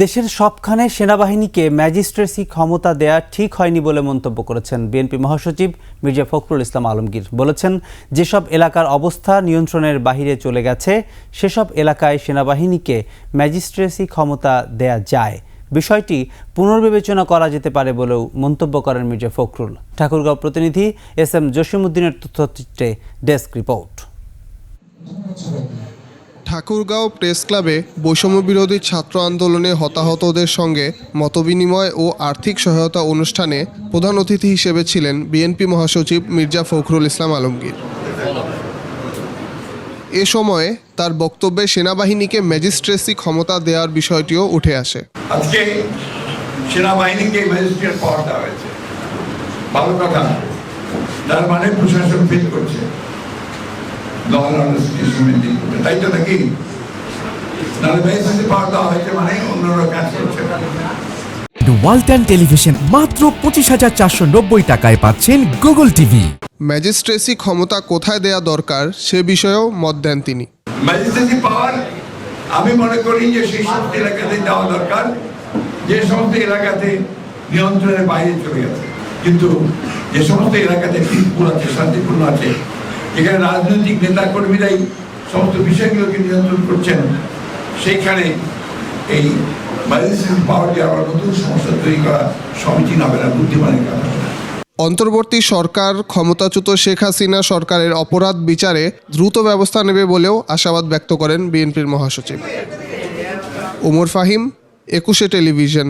দেশের সবখানে সেনাবাহিনীকে ম্যাজিস্ট্রেসি ক্ষমতা দেয়া ঠিক হয়নি বলে মন্তব্য করেছেন বিএনপি মহাসচিব মির্জা ফখরুল ইসলাম আলমগীর। বলেছেন, যেসব এলাকার অবস্থা নিয়ন্ত্রণের বাহিরে চলে গেছে, সেসব এলাকায় সেনাবাহিনীকে ম্যাজিস্ট্রেসি ক্ষমতা দেয়া যায়। বিষয়টি পুনর্বিবেচনা করা যেতে পারে বলেও মন্তব্য করেন মির্জা ফখরুল। ঠাকুরগাঁও প্রতিনিধি এস এম জসিমুদ্দিনের তথ্যচিত্রে ডেস্ক রিপোর্ট। ঠাকুরগাঁও প্রেস ক্লাবে বৈষম্য বিরোধী ছাত্র আন্দোলনে হতাহতদের সঙ্গে মতবিনিময় ও আর্থিক সহায়তা অনুষ্ঠানে প্রধান অতিথি হিসেবে ছিলেন বিএনপি মহাসচিব মির্জা ফখরুল ইসলাম আলমগীর। এ সময়ে তার বক্তব্যে সেনাবাহিনীকে ম্যাজিস্ট্রেসি ক্ষমতা দেওয়ার বিষয়টিও উঠে আসে। আজকে সেনাবাহিনীকে ম্যাজিস্ট্রেট দেওয়া হয়েছে। ভালো কথা তার মানে প্রশাসন ফিল করছে। সিচুয়েশন মেনটেন করবে তাই তো নাকি নাহলে ম্যাজিস্ট্রেট পাওয়ার দেওয়া হয়েছে মানে অন্যরা কাজ করছে। ওয়ালটন টেলিভিশন মাত্র পঁচিশ হাজার চারশো নব্বই টাকায় পাচ্ছেন গুগল টিভি ম্যাজিস্ট্রেসি ক্ষমতা কোথায় দেয়া দরকার সে বিষয়েও মত দেন তিনি। ম্যাজিস্ট্রেসি পাওয়ার আমি মনে করি যে সেই সমস্ত এলাকাতে যাওয়া দরকার যে সমস্ত এলাকাতে নিয়ন্ত্রণের বাইরে চলে গেছে। কিন্তু যে সমস্ত এলাকাতে পিসফুল আছে শান্তিপূর্ণ আছে যেখানে রাজনৈতিক নেতা কর্মীরাই সমস্ত বিষয়গুলোকে নিয়ন্ত্রণ করছেন। সেইখানে এই ম্যাজিস্ট্রেসি পাওয়ার দিয়ে আবার নতুন সমস্যা তৈরি করা সমীচীন হবে না, বুদ্ধিমানের কাজ অন্তর্বর্তী সরকার ক্ষমতাচ্যুত শেখ হাসিনা সরকারের অপরাধ বিচারে দ্রুত ব্যবস্থা নেবে বলেও আশাবাদ ব্যক্ত করেন বিএনপির মহাসচিব। ওমর ফাহিম, একুশে টেলিভিশন।